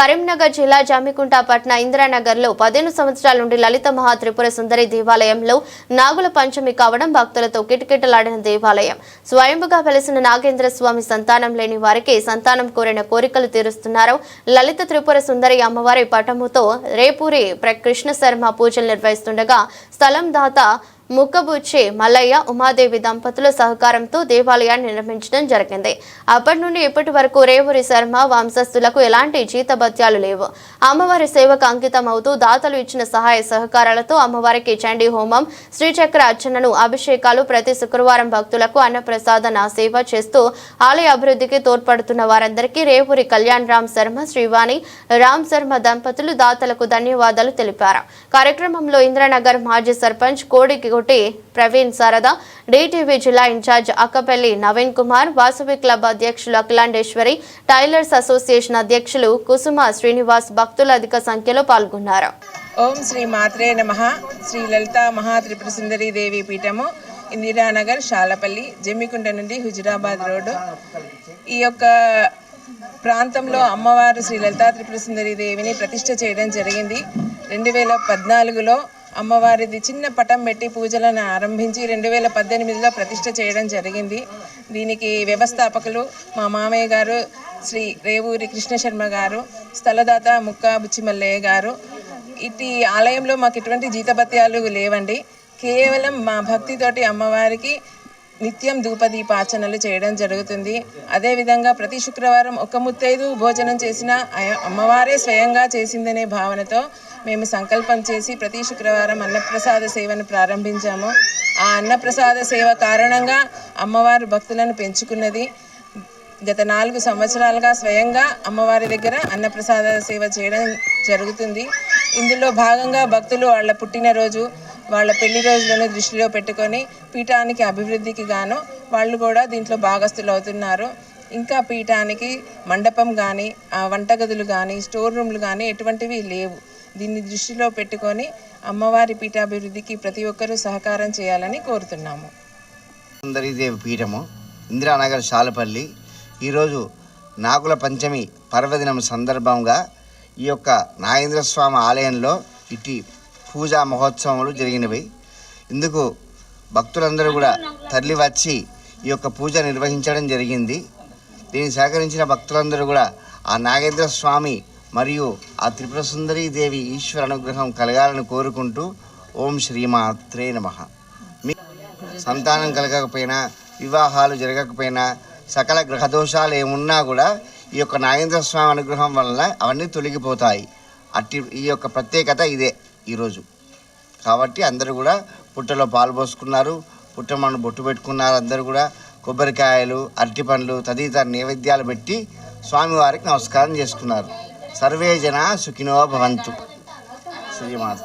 కరీంనగర్ జిల్లా జామికుంట పట్న ఇందిరానగర్లో పదిహేను సంవత్సరాల నుండి లలిత మహా త్రిపుర సుందరి దేవాలయంలో నాగుల పంచమి కావడం భక్తులతో కిటకిటలాడిన దేవాలయం. స్వయంభుగా వెలిసిన నాగేంద్ర స్వామి సంతానం లేని వారికి సంతానం కోరిన కోరికలు తీరుస్తున్నారు. లలిత త్రిపుర సుందరి అమ్మవారి పటముతో రేపూరి ప్ర కృష్ణ శర్మ పూజలు నిర్వహిస్తుండగా స్థలం దాత ముక్కబుచ్చి మల్లయ్య ఉమాదేవి దంపతుల సహకారంతో దేవాలయాన్ని నిర్మించడం జరిగింది. అప్పటి నుండి ఇప్పటి వరకు రేవూరి శర్మ వంశస్థులకు ఎలాంటి జీతభత్యాలు లేవు. అమ్మవారి సేవకు అంకితం అవుతూ దాతలు ఇచ్చిన సహాయ సహకారాలతో అమ్మవారికి చండీ హోమం శ్రీచక్ర అర్చనను అభిషేకాలు ప్రతి శుక్రవారం భక్తులకు అన్నప్రసాదన సేవ చేస్తూ ఆలయ అభివృద్ధికి తోడ్పడుతున్న వారందరికీ రేవూరి కళ్యాణ్ రామ్ శర్మ శ్రీవాణి రామ్ శర్మ దంపతులు దాతలకు ధన్యవాదాలు తెలిపారు. కార్యక్రమంలో ఇంద్రనగర్ మాజీ సర్పంచ్ కోడికోటి ప్రవీణ్ శారద డిటీవీ జిల్లా ఇన్ఛార్జ్ అక్కపల్లి నవీన్ కుమార్ వాసవి క్లబ్ అధ్యక్షులు అఖిలాండేశ్వరి టైలర్స్ అసోసియేషన్ అధ్యక్షులు కుసుమ శ్రీనివాస్ భక్తులు అధిక సంఖ్యలో పాల్గొన్నారు. ఓం శ్రీ మాత్రే నమ. శ్రీ లలిత మహాత్రిపుర సుందరి దేవి పీఠము ఇందిరానగర్ షాలపల్లి జమ్మికుంట నుండి హుజురాబాద్ రోడ్డు. ఈ యొక్క ప్రాంతంలో అమ్మవారు శ్రీ లలితా త్రిపుర సుందరి దేవిని ప్రతిష్ట చేయడం జరిగింది. రెండు వేల పద్నాలుగులో అమ్మవారిది చిన్న పటం పెట్టి పూజలను ఆరంభించి రెండు వేల పద్దెనిమిదిలో ప్రతిష్ట చేయడం జరిగింది. దీనికి వ్యవస్థాపకులు మా మామయ్య గారు శ్రీ రేవూరి కృష్ణశర్మ గారు స్థలదాత ముక్కా బుచ్చిమల్లయ్య గారు. ఇటు ఆలయంలో మాకు ఎటువంటి జీతభత్యాలు లేవండి. కేవలం మా భక్తితోటి అమ్మవారికి నిత్యం ధూపదీపార్చనలు చేయడం జరుగుతుంది. అదేవిధంగా ప్రతి శుక్రవారం ఒక ముత్తైదు భోజనం చేసిన అమ్మవారే స్వయంగా చేసిందనే భావనతో మేము సంకల్పం చేసి ప్రతి శుక్రవారం అన్నప్రసాద సేవను ప్రారంభించాము. ఆ అన్నప్రసాద సేవ కారణంగా అమ్మవారు భక్తులను పెంచుకున్నది. గత నాలుగు సంవత్సరాలుగా స్వయంగా అమ్మవారి దగ్గర అన్నప్రసాద సేవ చేయడం జరుగుతుంది. ఇందులో భాగంగా భక్తులు వాళ్ళ పుట్టినరోజు వాళ్ళ పెళ్ళి రోజులను దృష్టిలో పెట్టుకొని పీఠానికి అభివృద్ధికి గాను వాళ్ళు కూడా దీంట్లో భాగస్థులు అవుతున్నారు. ఇంకా పీఠానికి మండపం కానీ వంటగదులు కానీ స్టోర్ రూమ్లు కానీ ఎటువంటివి లేవు. దీన్ని దృష్టిలో పెట్టుకొని అమ్మవారి పీఠాభివృద్ధికి ప్రతి ఒక్కరూ సహకారం చేయాలని కోరుతున్నాము. సుందరీదేవి పీఠము. ఇందిరానగర్ శాలపల్లి. ఈరోజు నాగుల పంచమి పర్వదినం సందర్భంగా ఈ యొక్క నాగేంద్ర స్వామి ఆలయంలో ఇట్టి పూజా మహోత్సవములు జరిగినవి. ఇందుకు భక్తులందరూ కూడా తరలి వచ్చి ఈ యొక్క పూజ నిర్వహించడం జరిగింది. దీన్ని సహకరించిన భక్తులందరూ కూడా ఆ నాగేంద్ర స్వామి మరియు ఆ త్రిపుర సుందరీ దేవి ఈశ్వర అనుగ్రహం కలగాలని కోరుకుంటూ ఓం శ్రీమాత్రే నమః. మీ సంతానం కలగకపోయినా వివాహాలు జరగకపోయినా సకల గ్రహదోషాలు ఏమున్నా కూడా ఈ యొక్క నాగేంద్ర స్వామి అనుగ్రహం వలన అవన్నీ తొలగిపోతాయి. అట్టి ఈ యొక్క ప్రత్యేకత ఇదే. ఈరోజు. కాబట్టి అందరూ కూడా పుట్టలో పాలు పోసుకున్నారు పుట్టమను బొట్టు పెట్టుకున్నారు అందరూ కూడా. కొబ్బరికాయలు అరటి పండ్లు తదితర నైవేద్యాలు పెట్టి స్వామివారికి నమస్కారం చేసుకున్నారు. సర్వే జన సుఖినో భవంతు. శ్రీమాత